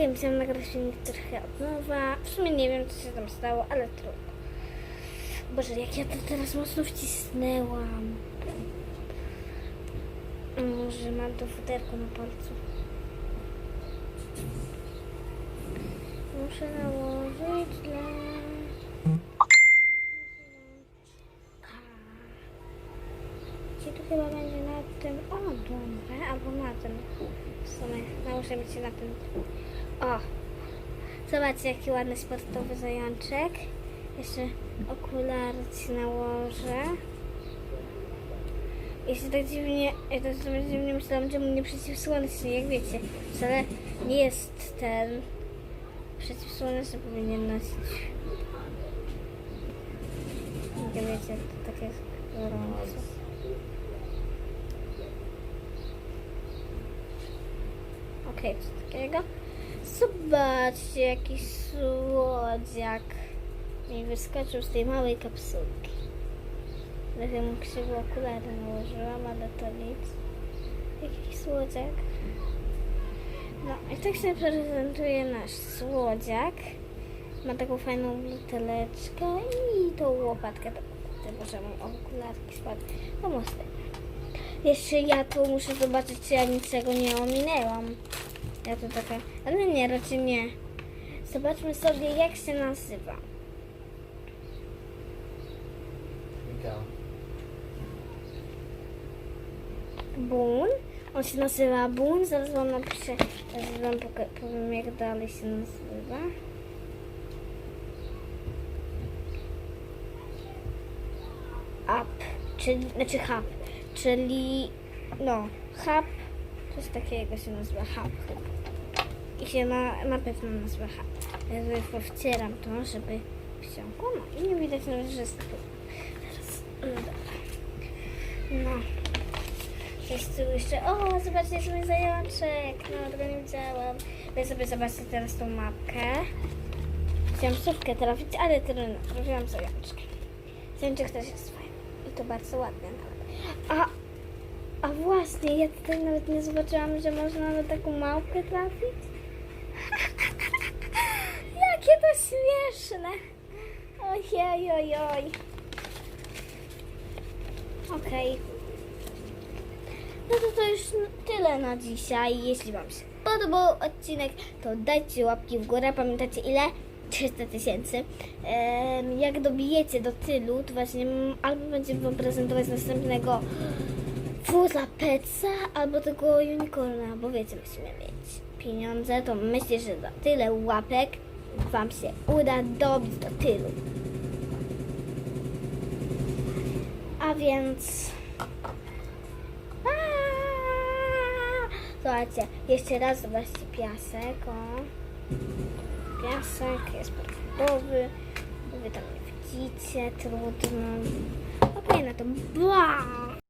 Okej, musiałam nagrać filmik trochę od nowa. W sumie nie wiem, co się tam stało, ale trudno. Boże, jak ja to teraz mocno wcisnęłam. Może mam to futerko na palcu. Muszę nałożyć dla... Gdzie tu chyba będzie na tym... O, dobra, albo na tym. W sumie nałożę mi się na tym. O! Zobaczcie, jaki ładny sportowy zajączek. Jeszcze okulary ci nałożę. Się tak dziwnie, też sobie dziwnie myślałam, że mu nie przeciwsłoneczny, jak wiecie. Wcale nie jest ten przeciwsłoneczny powinien nosić. Jak wiecie, to takie gorąco. Okej, co takiego? Zobaczcie, jaki słodziak mi wyskoczył z tej małej kapsułki. Trochę mu krzywo okulary nałożyłam, ale to nic. Jaki słodziak. No i tak się prezentuje nasz słodziak. Ma taką fajną buteleczkę i tą łopatkę. To może mu okularki spadły. No mosty. Jeszcze ja tu muszę zobaczyć, czy ja niczego nie ominęłam. Ja tu taka... Ale nie, raczej nie. Zobaczmy sobie, jak się nazywa. Mika. Boon. On się nazywa Boon. Zaraz wam napiszę, zaraz wam powiem, jak dalej się nazywa. Up, czyli, znaczy hub, czyli, no, hub, coś takiego się nazywa hub chyba. I się na, na pewno nazywa hub. Ja sobie powcieram to, żeby wsiąkło, no i nie widać nawet, że jest Teraz, no. No. Jest tu jeszcze, o, zobaczcie, mój zajączek. No, tego nie widziałam. Wy sobie zobaczcie teraz tą mapkę. Chciałam słówkę trafić, ale trudno. Trafiłam zajączkę. Zajączek też jest fajny. I to bardzo ładny nawet. A, a właśnie, ja tutaj nawet nie zobaczyłam, że można na taką małpkę trafić. Śmieszne. Ojej, oj, oj. Okej. No to to już tyle na dzisiaj. Jeśli Wam się podobał odcinek, to dajcie łapki w górę. Pamiętacie ile? 300 tysięcy. Jak dobijecie do tylu, to właśnie albo będziemy Wam prezentować następnego Fuza Petsa, albo tego unicorna, bo wiecie, musimy mieć pieniądze, to myślę, że za tyle łapek Wam się uda dobić do tylu. A więc... Słuchajcie, jeszcze raz zobaczcie piasek, o. Piasek jest prawidłowy. Wy tam nie widzicie, trudno. Okej, no to bła!